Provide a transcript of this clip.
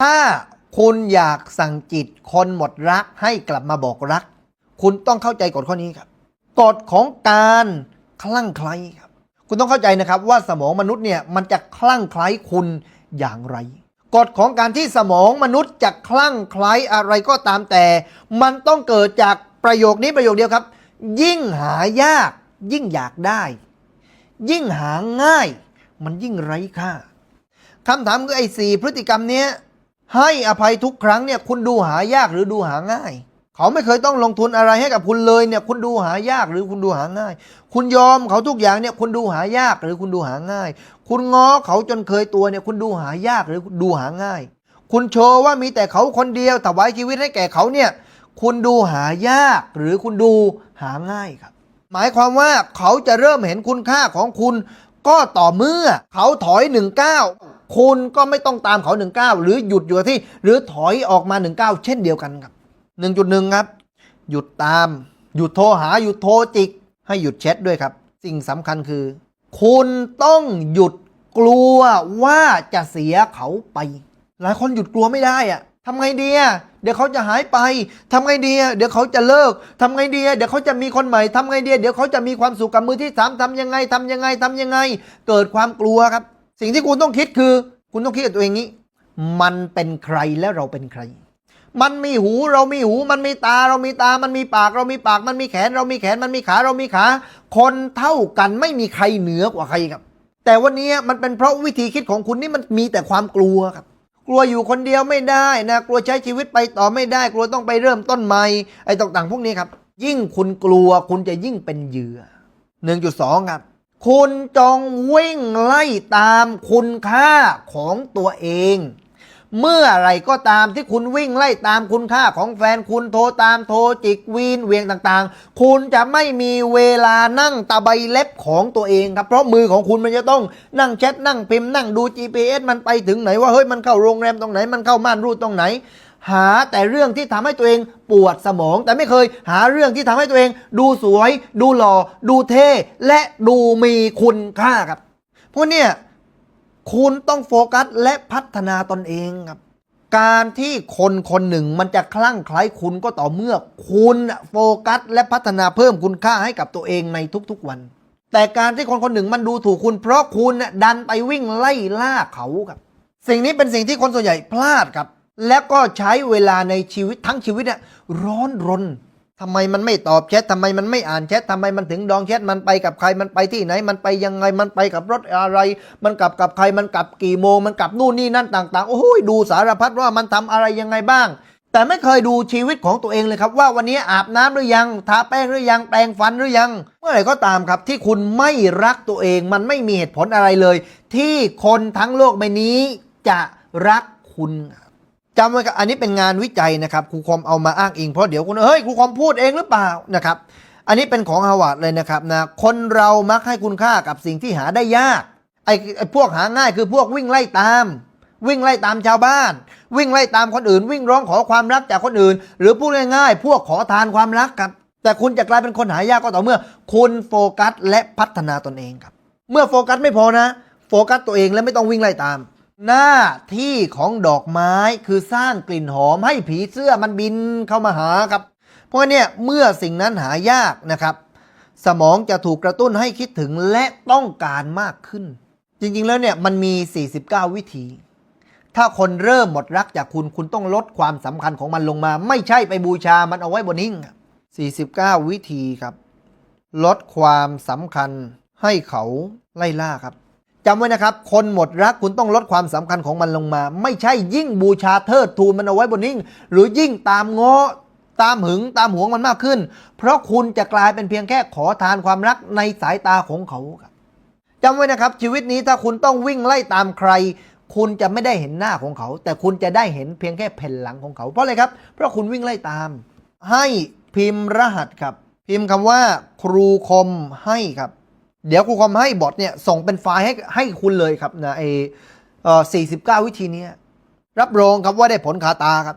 ถ้าคุณอยากสั่งจิตคนหมดรักให้กลับมาบอกรัก คุณต้องเข้าใจกฎข้อนี้ครับกฎของการคลั่งไคล้ครับ คุณต้องเข้าใจนะครับว่าสมองมนุษย์เนี่ยมันจะคลั่งไคล้คุณอย่างไรกฎของการที่สมองมนุษย์จะคลั่งไคล้อะไรก็ตามแต่ มันต้องเกิดจากประโยคนี้ประโยคเดียวครับ ยิ่งหายาก ยิ่งอยากได้ ยิ่งหาง่าย มันยิ่งไร้ค่าคำถามคือไอ้สี่พฤติกรรมเนี้ย ให้อภัยทุกครั้งเนี่ยคุณดูหายากหรือดูหาง่าย เขาไม่เคยต้องลงทุนอะไรให้กับคุณเลยเนี่ยคุณดูหายากหรือคุณดูหาง่าย คุณยอมเขาทุกอย่างเนี่ยคุณดูหายากหรือคุณดูหาง่าย คุณง้อเขาจนเคยตัวเนี่ยคุณดูหายากหรือดูหาง่าย คุณโชว์ว่ามีแต่เขาคนเดียวถวายชีวิตให้แก่เขาเนี่ยคุณดูหายากหรือคุณดูหาง่ายครับ หมายความว่าเขาจะเริ่มเห็นคุณค่าของคุณก็ต่อเมื่อเขาถอยหนึ่งก้าว คุณก็ไม่ต้องตามเขาหนึ่งก้าหรือหยุดอยู่ที่ หรือถอยออกมาหนึ่งก้าเช่นเดียวกันครับหนึ่งจุดหนึ่งครับ หยุดตาม หยุดโทรหา หยุดโทรจิก ให้หยุดแชทด้วยครับ สิ่งสำคัญคือ คุณต้องหยุดกลัวว่าจะเสียเขาไป หลายคนหยุดกลัวไม่ได้อะทำไงดีอะเดี๋ยวเขาจะหายไปทำไงดีอะเดี๋ยวเขาจะเลิกทำไงดีอะเดี๋ยวเขาจะมีคนใหม่ทำไงดีเดี๋ยวเขาจะมีความสุขกับมือที่สามทำยังไงทำยังไงทำยังไง เกิดความกลัวครับ สิ่งที่คุณต้องคิดคือ คุณต้องคิดกับตัวเองนี้ มันเป็นใครและเราเป็นใคร มันมีหูเรามีหู มันมีตาเรามีตา มันมีปากเรามีปาก มันมีแขน เรามีแขน มันมีขาเรามีขา คนเท่ากันไม่มีใครเหนือกว่าใครครับ แต่วันนี้มันเป็นเพราะวิธีคิดของคุณนี่มันมีแต่ความกลัวครับกลัวอยู่คนเดียวไม่ได้นะ กลัวใช้ชีวิตไปต่อไม่ได้ กลัวต้องไปเริ่มต้นใหม่ไอ้ต่างๆ พวกนี้ครับ ยิ่งคุณกลัวคุณจะยิ่งเป็นเหยื่อ 1.2 ครับ คุณจงวิ่งไล่ตามคุณค่าของตัวเอง เมื่อไรก็ตามที่คุณวิ่งไล่ตามคุณค่าของแฟนคุณโทรตามโทรจิกวีนเวียงต่างๆ คุณจะไม่มีเวลานั่งตะไบเล็บของตัวเองครับ เพราะมือของคุณมันจะต้องนั่งแชทนั่งพิมพ์นั่งดู GPS มันไปถึงไหนว่าเฮ้ยมันเข้าโรงแรมตรงไหนมันเข้าม่านรูดตรงไหน หาแต่เรื่องที่ทำให้ตัวเองปวดสมอง แต่ไม่เคยหาเรื่องที่ทำให้ตัวเอง ดูสวย ดูหล่อ ดูเท่ และดูมีคุณค่าครับพวกเนี่ยคุณต้องโฟกัสและพัฒนาตนเองครับ การที่คนคนหนึ่งมันจะคลั่งไคล้คุณก็ต่อเมื่อ คุณโฟกัส และพัฒนาเพิ่มคุณค่าให้กับตัวเองในทุกๆวัน แต่การที่คนคนหนึ่งมันดูถูกคุณ เพราะคุณน่ะดันไปวิ่งไล่ล่าเขาครับ สิ่งนี้เป็นสิ่งที่คนส่วนใหญ่พลาดครับ และก็ใช้เวลาในชีวิตทั้งชีวิตเนี่ยร้อนรนทำไมมันไม่ตอบแชททำไมมันไม่อ่านแชททำไมมันถึงดองแชทมันไปกับใครมันไปที่ไหน มันไปยังไงมันไปกับรถอะไร มันกลับกับใครมันกลับกี่โมง มันกลับนู่นนี่นั่นต่าง ๆ โอ้โหดูสารพัดว่ามันทำอะไรยังไงบ้าง แต่ไม่เคยดูชีวิตของตัวเองเลยครับว่าวันนี้อาบน้ำหรือยังทาแป้งหรือยังแปรงฟันหรือยัง เมื่อไหร่ก็ตามครับที่คุณไม่รักตัวเองมันไม่มีเหตุผลอะไรเลย ที่คนทั้งโลกใบนี้จะรักคุณ จำไว้ครับอันนี้เป็นงานวิจัยนะครับครูคอมเอามาอ้างอิงเพราะเดี๋ยวคุณเฮ้ยครูคอมพูดเองหรือเปล่านะครับ อันนี้เป็นของฮาวาดเลยนะครับนะคนเรามักให้คุณค่ากับสิ่งที่หาได้ยากไอ้ไอพวกหาง่ายคือพวกวิ่งไล่ตาม วิ่งไล่ตามชาวบ้าน วิ่งไล่ตามคนอื่น วิ่งร้องขอความรักจากคนอื่น หรือพูดง่ายๆ พวกขอทานความรักครับ แต่คุณจะกลายเป็นคนหายากก็ต่อเมื่อ คุณโฟกัสและพัฒนาตนเองครับ เมื่อโฟกัสไม่พอนะ โฟกัสตัวเองและไม่ต้องวิ่งไล่ตาม หน้าที่ของดอกไม้คือสร้างกลิ่นหอมให้ผีเสื้อมันบินเข้ามาหาครับ เพราะเนี่ยเมื่อสิ่งนั้นหายากนะครับ สมองจะถูกกระตุ้นให้คิดถึงและต้องการมากขึ้น จริงๆแล้วเนี่ยมันมี 49 วิธี ถ้าคนเริ่มหมดรักจากคุณคุณต้องลดความสำคัญของมันลงมา ไม่ใช่ไปบูชามันเอาไว้บนหิ้งครับ49 วิธีครับ ลดความสำคัญให้เขาไล่ล่าครับ จำไว้นะครับ คนหมดรักคุณต้องลดความสำคัญของมันลงมา ไม่ใช่ยิ่งบูชาเทิดทูนมันเอาไว้บนหิ้งหรือยิ่งตามง้อตามหึงตามหวงมันมากขึ้น เพราะคุณจะกลายเป็นเพียงแค่ขอทานความรักในสายตาของเขาครับจำไว้นะครับชีวิตนี้ถ้าคุณต้องวิ่งไล่ตามใคร คุณจะไม่ได้เห็นหน้าของเขา แต่คุณจะได้เห็นเพียงแค่แผ่นหลังของเขาเพราะอะไรครับ เพราะคุณวิ่งไล่ตาม ให้พิมพ์รหัสครับ พิมพ์คำว่า ครูคมให้ครับ เดี๋ยวครูคอมให้บอทเนี่ยส่งเป็นไฟล์ให้ให้คุณเลยครับนะไอเอ่อ49 วิธีนี้รับรองครับว่าได้ผลคาตาครับ